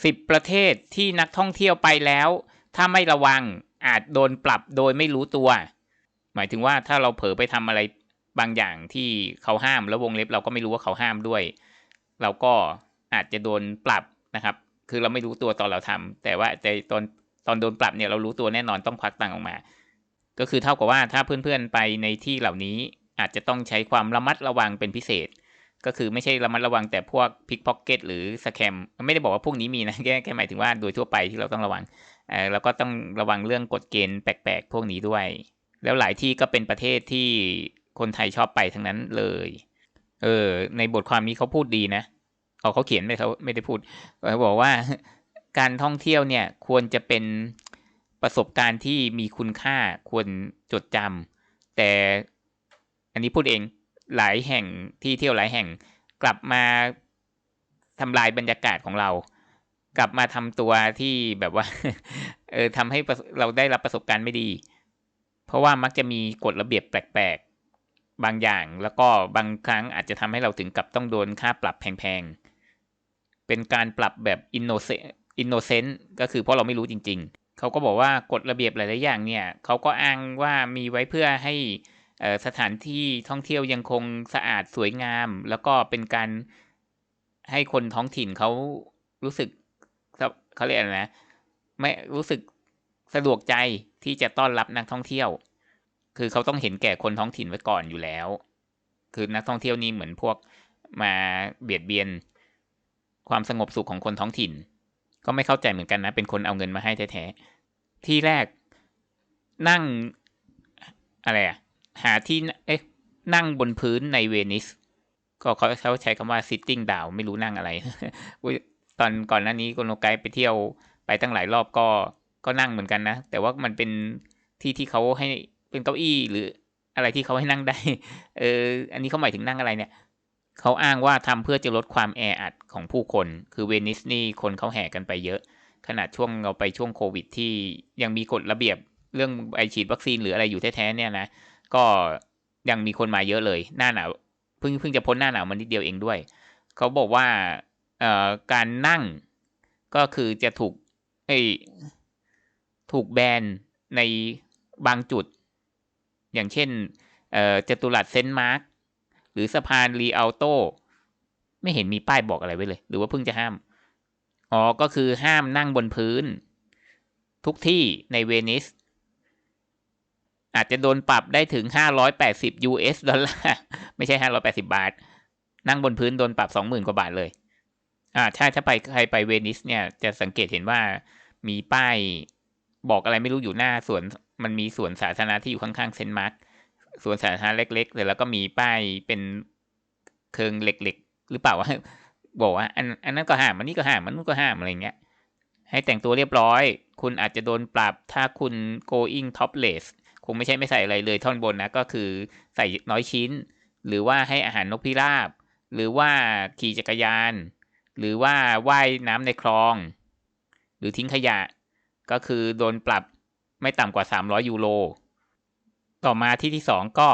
10 ประเทศที่นักท่องเที่ยวไปแล้ว ถ้าไม่ระวังอาจโดนปรับโดยไม่รู้ตัว หมายถึงว่าถ้าเราเผลอไปทำอะไรบางอย่างที่เขาห้ามแล้ววงเล็บเราก็ไม่รู้ว่าเขาห้ามด้วย เราก็อาจจะโดนปรับนะครับ คือเราไม่รู้ตัวตอนเราทำแต่ว่าแต่ตอนตอนโดนปรับเนี่ยเรารู้ตัวแน่นอนต้องควักตังค์ออกมา ก็คือเท่ากับว่าถ้าเพื่อนๆไปในที่เหล่านี้อาจจะต้องใช้ความระมัดระวังเป็นพิเศษ ก็คือไม่ใช่ระมัดระวังแต่พวกพิกพ็อกเก็ตหรือสแคมไม่ได้บอกว่าพวกนี้มีนะแค่แค่หมายถึงว่าโดยทั่วไปที่เราต้องระวังเออแล้วก็ต้องระวังเรื่องกฎเกณฑ์แปลกๆ พวกนี้ด้วย แล้วหลายที่ก็เป็นประเทศที่คนไทยชอบไปทั้งนั้นเลย เออ ในบทความนี้เขาพูดดีนะเขาเขาเขียนไม่เขาไม่ได้พูดเขาบอกว่าการท่องเที่ยวเนี่ยควรจะเป็นประสบการณ์ที่มีคุณค่าควรจดจำแต่อันนี้พูดเอง หลายแห่งที่เที่ยวหลายแห่งกลับมาทำลายบรรยากาศของเรา กลับมาทำตัวที่แบบว่าเออทำให้เราได้รับประสบการณ์ไม่ดี เพราะว่ามักจะมีกฎระเบียบแปลกๆ บางอย่างแล้วก็บางครั้งอาจจะทำให้เราถึงกับต้องโดนค่าปรับแพงๆ เป็นการปรับแบบอินโนเซอินโนเซนต์ก็คือเพราะเราไม่รู้จริง ๆ เขาก็บอกว่ากฎระเบียบหลายๆอย่างเนี่ยเขาก็อ้างว่ามีไว้เพื่อให้ สถานที่ท่องเที่ยวยังคงสะอาดสวยงาม แล้วก็เป็นการให้คนท้องถิ่นเขารู้สึกเขาเรียกอะไรนะไม่รู้สึกสะดวกใจที่จะต้อนรับนักท่องเที่ยว คือเขาต้องเห็นแก่คนท้องถิ่นไว้ก่อนอยู่แล้ว คือนักท่องเที่ยวนี่เหมือนพวกมาเบียดเบียน ความสงบสุขของคนท้องถิ่น ก็ไม่เข้าใจเหมือนกันนะ เป็นคนเอาเงินมาให้แท้ๆที่แรกนั่งอะไรอะ หาที่เอ๊ะนั่งบนพื้นในเวนิส ก็เขาเขาใช้คำว่า sitting down ไม่รู้นั่งอะไร ตอนก่อนหน้านี้โกโนไกไปเที่ยวไปตั้งหลายรอบก็ก็นั่งเหมือนกันนะ แต่ว่ามันเป็นที่ที่เขาให้เป็นเก้าอี้หรืออะไรที่เขาให้นั่งได้ เออ อันนี้เขาหมายถึงนั่งอะไรเนี่ย เขาอ้างว่าทำเพื่อจะลดความแออัดของผู้คน คือเวนิสนี่คนเขาแห่กันไปเยอะ ขนาดช่วงเราไปช่วงโควิดที่ยังมีกฎระเบียบเรื่องไอฉีดวัคซีนหรืออะไรอยู่แท้ๆเนี่ยนะ ก็ยังมีคนมาเยอะเลย หน้าหนาวเพิ่งเพิ่งจะพ้นหน้าหนาวมันนิดเดียวเองด้วย เขาบอกว่าเอ่อการนั่งก็คือจะถูกไอถูกแบนในบางจุด อย่างเช่นเอ่อจตุรัสเซนต์มาร์กหรือสะพานรีอัลโตไม่เห็นมีป้ายบอกอะไรไว้เลย หรือว่าเพิ่งจะห้าม อ๋อ ก็คือห้ามนั่งบนพื้น ทุกที่ในเวนิส อาจจะโดนปรับได้ถึง 580 US ดอลลาร์ไม่ใช่ 580 บาท นั่งบนพื้นโดนปรับ 20,000 กว่าบาทเลย อ่าถ้าถ้าไปใครไปเวนิสเนี่ยจะสังเกตเห็นว่ามีป้ายบอกอะไรไม่รู้อยู่หน้าสวนมันมีสวนสาธารณะที่อยู่ข้างๆเซนต์มาร์กสวนสาธารณะเล็กๆแล้วก็มีป้ายเป็นเคิงเหล็กๆ หรือเปล่าว่าบอกว่าอันอันนั้นก็ห้ามอันนี้ก็ห้ามมันนู้นก็ห้ามอะไรเงี้ยให้แต่งตัวเรียบร้อย คุณอาจจะโดนปรับถ้าคุณ going topless คงไม่ใช่ไม่ใส่อะไรเลยท่อนบนนะก็คือใส่น้อยชิ้น หรือว่าให้อาหารนกพิราบ หรือว่าขี่จักรยาน หรือว่าว่ายน้ำในคลอง หรือทิ้งขยะ ก็คือโดนปรับไม่ต่ำกว่า 300 ยูโร ต่อมาที่ที่สองก็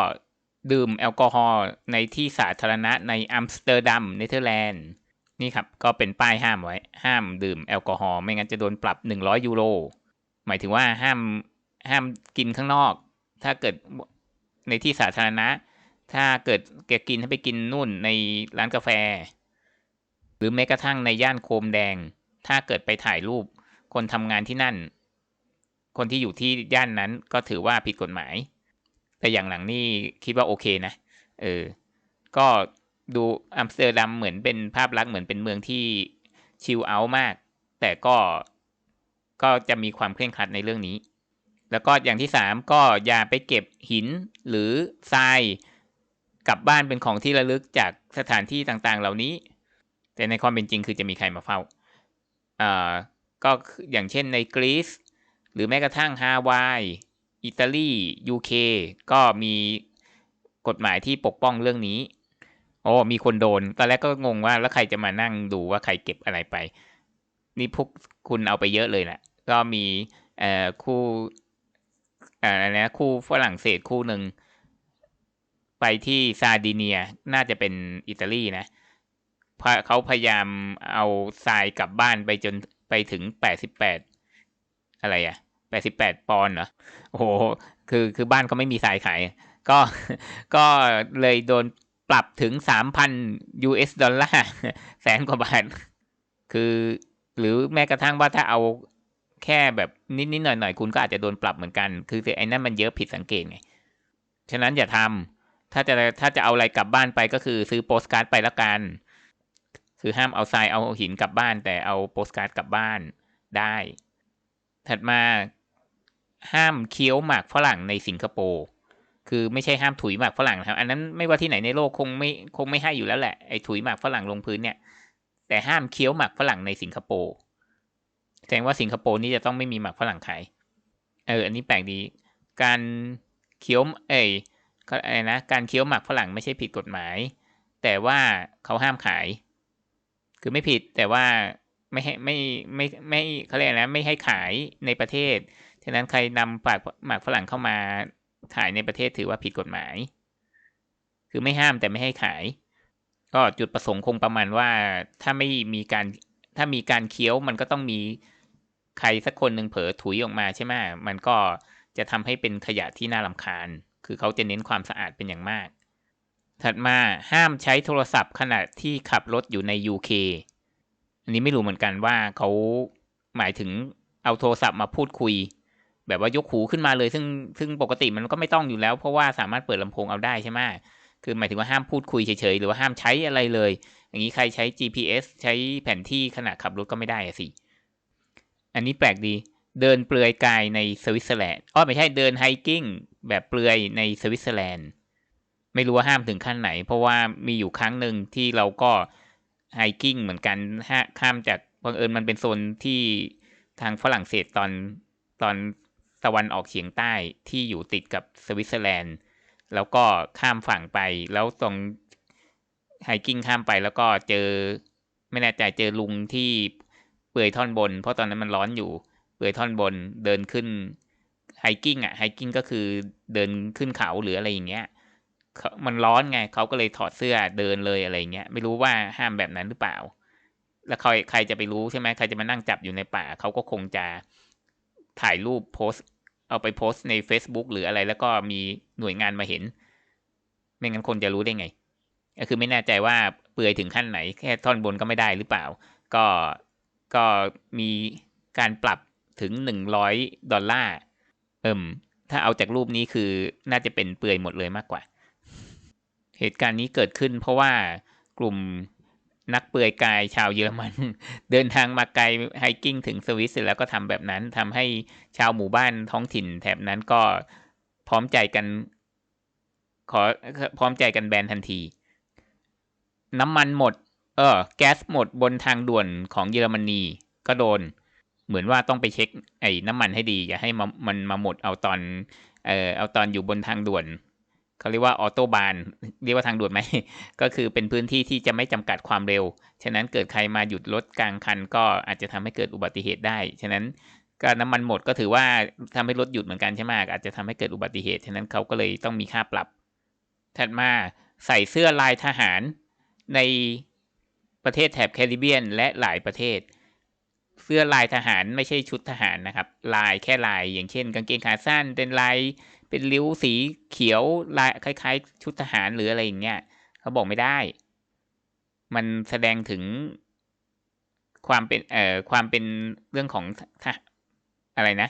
ดื่มแอลกอฮอล์ในที่สาธารณะในอัมสเตอร์ดัมเนเธอร์แลนด์นี่ครับ ก็เป็นป้ายห้ามไว้ ห้ามดื่มแอลกอฮอล์ไม่งั้นจะโดนปรับ 100 ยูโร หมายถึงว่าห้าม ห้ามกินข้างนอก ถ้าเกิดในที่สาธารณะ ถ้าเกิดแกกินให้ไปกินนู่นในร้านกาแฟ หรือแม้กระทั่งในย่านโคมแดง ถ้าเกิดไปถ่ายรูป คนทำงานที่นั่น คนที่อยู่ที่ย่านนั้นก็ถือว่าผิดกฎหมาย แต่อย่างหลังนี่คิดว่าโอเคนะ เออ ก็ดูอัมสเตอร์ดัมเหมือนเป็นภาพลักษณ์เหมือนเป็นเมืองที่ชิลเอาท์มาก แต่ก็ก็จะมีความเคร่งครัดในเรื่องนี้ แล้วก็อย่างที่สามก็อย่าไปเก็บหินหรือทรายกลับบ้านเป็นของที่ระลึกจากสถานที่ต่างๆ เหล่านี้ แต่ในความเป็นจริงคือจะมีใครมาเฝ้าอ่าก็อย่างเช่นในกรีซหรือแม้กระทั่งฮาวายอิตาลียูเคก็มีกฎหมายที่ปกป้องเรื่องนี้โอ้มีคนโดน ตอนแรกก็งงว่าแล้วใครจะมานั่งดูว่าใครเก็บอะไรไป นี่พวกคุณเอาไปเยอะเลยแหละก็มีเอ่อคู่ อะไรนะคู่ฝรั่งเศสคู่หนึ่ง ไปที่ซาดิเนียน่าจะเป็นอิตาลีนะเขาพยายามเอาทรายกลับบ้านไปจนไปถึงแปดสิบแปดอะไรอะแปดสิบแปดปอนด์เหรอโอ้โหคือคือบ้านเขาไม่มีทรายขาย ก็ก็เลยโดนปรับถึงสามพัน US ดอลลาร์แสนกว่าบาท คือหรือแม้กระทั่งว่าถ้าเอา แค่แบบนิดๆหน่อยๆคุณก็อาจจะโดนปรับเหมือนกัน คือไอ้นั่นมันเยอะผิดสังเกตไง ฉะนั้นอย่าทำถ้าจะถ้าจะเอาอะไรกลับบ้านไปก็คือซื้อโปสการ์ดไปละกัน คือห้ามเอาทรายเอาหินกลับบ้าน แต่เอาโปสการ์ดกลับบ้านได้ ถัดมาห้ามเคี้ยวหมากฝรั่งในสิงคโปร์คือไม่ใช่ห้ามถุยหมากฝรั่งนะครับ อันนั้นไม่ว่าที่ไหนในโลกคงไม่คงไม่ให้อยู่แล้วแหละไอ้ถุยหมากฝรั่งลงพื้นเนี่ย แต่ห้ามเคี้ยวหมากฝรั่งในสิงคโปร์ แสดงว่าสิงคโปร์นี่จะต้องไม่มีหมากฝรั่งขายเออ อันนี้แปลกดี การเคี้ยว เอ้ยอะไรนะ การเคี้ยวหมากฝรั่งไม่ใช่ผิดกฎหมาย แต่ว่าเขาห้ามขาย คือไม่ผิดแต่ว่าไม่ให้ไม่ไม่ไม่เขาเรียกนะไม่ให้ขายในประเทศ ฉะนั้นใครนำปากหมากฝรั่งเข้ามาขายในประเทศถือว่าผิดกฎหมาย คือไม่ห้ามแต่ไม่ให้ขาย ก็จุดประสงค์คงประมาณว่าถ้าไม่มีการ ถ้ามีการเคี้ยวมันก็ต้องมีใครสักคนหนึ่งเผลอถุยออกมาใช่ไหมมันก็จะทำให้เป็นขยะที่น่าลำคาญ คือเขาจะเน้นความสะอาดเป็นอย่างมาก ถัดมาห้ามใช้โทรศัพท์ขณะที่ขับรถอยู่ใน UK อันนี้ไม่รู้เหมือนกันว่าเขาหมายถึงเอาโทรศัพท์มาพูดคุย แบบว่ายกหูขึ้นมาเลย ซึ่งซึ่งปกติมันก็ไม่ต้องอยู่แล้ว เพราะว่าสามารถเปิดลำโพงเอาได้ใช่ไหมคือหมายถึงว่าห้ามพูดคุยเฉยๆหรือว่าห้ามใช้อะไรเลย อย่างนี้ใครใช้ GPS ใช้แผนที่ขณะขับรถก็ไม่ได้สิ อันนี้แปลกดี เดินเปลือยกายในสวิตเซอร์แลนด์อ๋อไม่ใช่เดินไฮกิ้งแบบเปลือยในสวิตเซอร์แลนด์ ไม่รู้ว่าห้ามถึงขั้นไหน เพราะว่ามีอยู่ครั้งหนึ่งที่เราก็ไฮกิ้งเหมือนกันข้ามจากบังเอิญมันเป็นโซนที่ทางฝรั่งเศสตอนตอนตะวันออกเฉียงใต้ที่อยู่ติดกับสวิตเซอร์แลนด์ แล้วก็ข้ามฝั่งไปแล้วตรง ไฮกิ้งข้ามไปแล้วก็เจอ ไม่แน่ใจเจอลุงที่เปื่อยท่อนบน เพราะตอนนั้นมันร้อนอยู่ เปื่อยท่อนบนเดินขึ้นไฮกิ้งอะไฮกิ้งก็คือเดินขึ้นเขาหรืออะไรอย่างเงี้ยมันร้อนไงเขาก็เลยถอดเสื้อเดินเลยอะไรเงี้ยไม่รู้ว่าห้ามแบบนั้นหรือเปล่า แล้วใครใครจะไปรู้ใช่ไหมใครจะมานั่งจับอยู่ในป่าเขาก็คงจะถ่ายรูปโพสเอาไปโพสใน Facebook หรืออะไร แล้วก็มีหน่วยงานมาเห็น ไม่งั้นคนจะรู้ได้ไง ก็คือไม่แน่ใจว่าเปื่อยถึงขั้นไหน แค่ท่อนบนก็ไม่ได้หรือเปล่า ก็ก็มีการปรับถึงหนึ่งร้อยดอลลาร์เอิมถ้าเอาจากรูปนี้คือน่าจะเป็นเปื่อยหมดเลยมากกว่า เหตุการณ์นี้เกิดขึ้นเพราะว่ากลุ่มนักเปื่อยกายชาวเยอรมัน เดินทางมาไกลไฮกิ้งถึงสวิสเสร็จแล้วก็ทำแบบนั้นทำให้ชาวหมู่บ้านท้องถิ่นแถบนั้นก็พร้อมใจกัน ขอพร้อมใจกันแบนทันที น้ำมันหมด เออ แก๊สหมดบนทางด่วนของเยอรมนีก็โดน เหมือนว่าต้องไปเช็ค ไอ้น้ำมันให้ดี อย่าให้มันมาหมดเอาตอน เออเอาตอนอยู่บนทางด่วนเขาเรียกว่าออโตบานเรียกว่าทางด่วนไหม ก็คือเป็นพื้นที่ที่จะไม่จำกัดความเร็ว ฉะนั้นเกิดใครมาหยุดรถกลางคันก็อาจจะทำให้เกิดอุบัติเหตุได้ ฉะนั้นการน้ำมันหมดก็ถือว่าทำให้รถหยุดเหมือนกันใช่ไหมอาจจะทำให้เกิดอุบัติเหตุ ฉะนั้นเขาก็เลยต้องมีค่าปรับ ถัดมาใส่เสื้อลายทหาร ในประเทศแถบแคริบเบียนและหลายประเทศ เสื้อลายทหารไม่ใช่ชุดทหารนะครับ ลายแค่ลายอย่างเช่น กางเกงขาสั้นเป็นลายเป็นริ้วสีเขียวลายคล้าย ๆ ชุดทหารหรืออะไรอย่างเงี้ยเขาบอกไม่ได้ มันแสดงถึงความเป็นเอ่อความเป็นเรื่องของอะไรนะ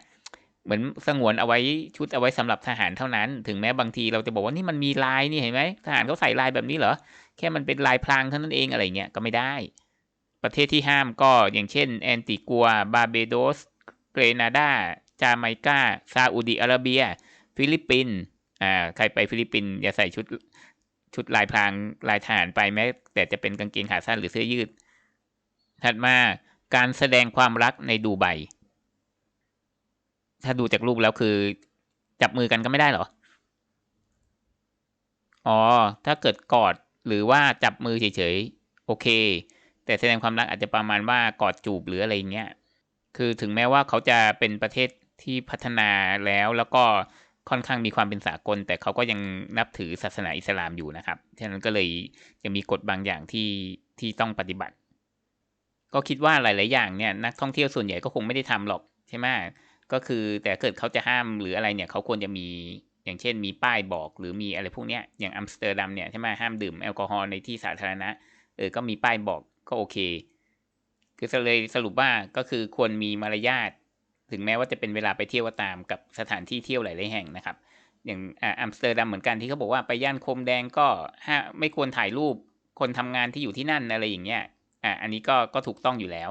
เหมือนสงวนเอาไว้ชุดเอาไว้สำหรับทหารเท่านั้น ถึงแม้บางทีเราจะบอกว่านี่มันมีลายนี่เห็นไหมทหารเขาใส่ลายแบบนี้เหรอแค่มันเป็นลายพรางเท่านั้นเองอะไรเงี้ยก็ไม่ได้ ประเทศที่ห้ามก็อย่างเช่น แอนติกัว บาเบโดส เกรนาดา จาไมกาซาอุดิอาระเบีย ฟิลิปปินส์อ่าใครไปฟิลิปปินส์อย่าใส่ชุดชุดลายพรางลายทหารไปแม้ แต่จะเป็นกางเกงขาสั้นหรือเสื้อยืด ถัดมาการแสดงความรักในดูไบ ถ้าดูจากรูปแล้วคือ จับมือกันก็ไม่ได้หรอ อ๋อ ถ้าเกิดกอดหรือว่าจับมือเฉยๆ โอเค แต่แสดงความรักอาจจะประมาณว่ากอดจูบหรืออะไรเงี้ย คือถึงแม้ว่าเขาจะเป็นประเทศที่พัฒนาแล้วแล้วก็ค่อนข้างมีความเป็นสากล แต่เขาก็ยังนับถือศาสนาอิสลามอยู่นะครับ ฉะนั้นก็เลยยังมีกฎบางอย่างที่ที่ต้องปฏิบัติ ก็คิดว่าหลาย ๆ อย่างเนี่ยนักท่องเที่ยวส่วนใหญ่ก็คงไม่ได้ทำหรอกใช่ไหม ก็คือแต่เกิดเขาจะห้ามหรืออะไรเนี่ยเขาควรจะมีอย่างเช่นมีป้ายบอกหรือมีอะไรพวกเนี้ยอย่างอัมสเตอร์ดัมเนี่ยใช่ไหมห้ามดื่มแอลกอฮอล์ในที่สาธารณะเออก็มีป้ายบอกก็โอเค คือเลยสรุปว่าก็คือควรมีมารยาทถึงแม้ว่าจะเป็นเวลาไปเที่ยวก็ตามกับสถานที่เที่ยวหลายๆแห่งนะครับ อย่างอัมสเตอร์ดัมเหมือนกันที่เขาบอกว่าไปย่านโคมแดงก็ห้าไม่ควรถ่ายรูปคนทำงานที่อยู่ที่นั่นอะไรอย่างเงี้ยอ่าอันนี้ก็ก็ถูกต้องอยู่แล้ว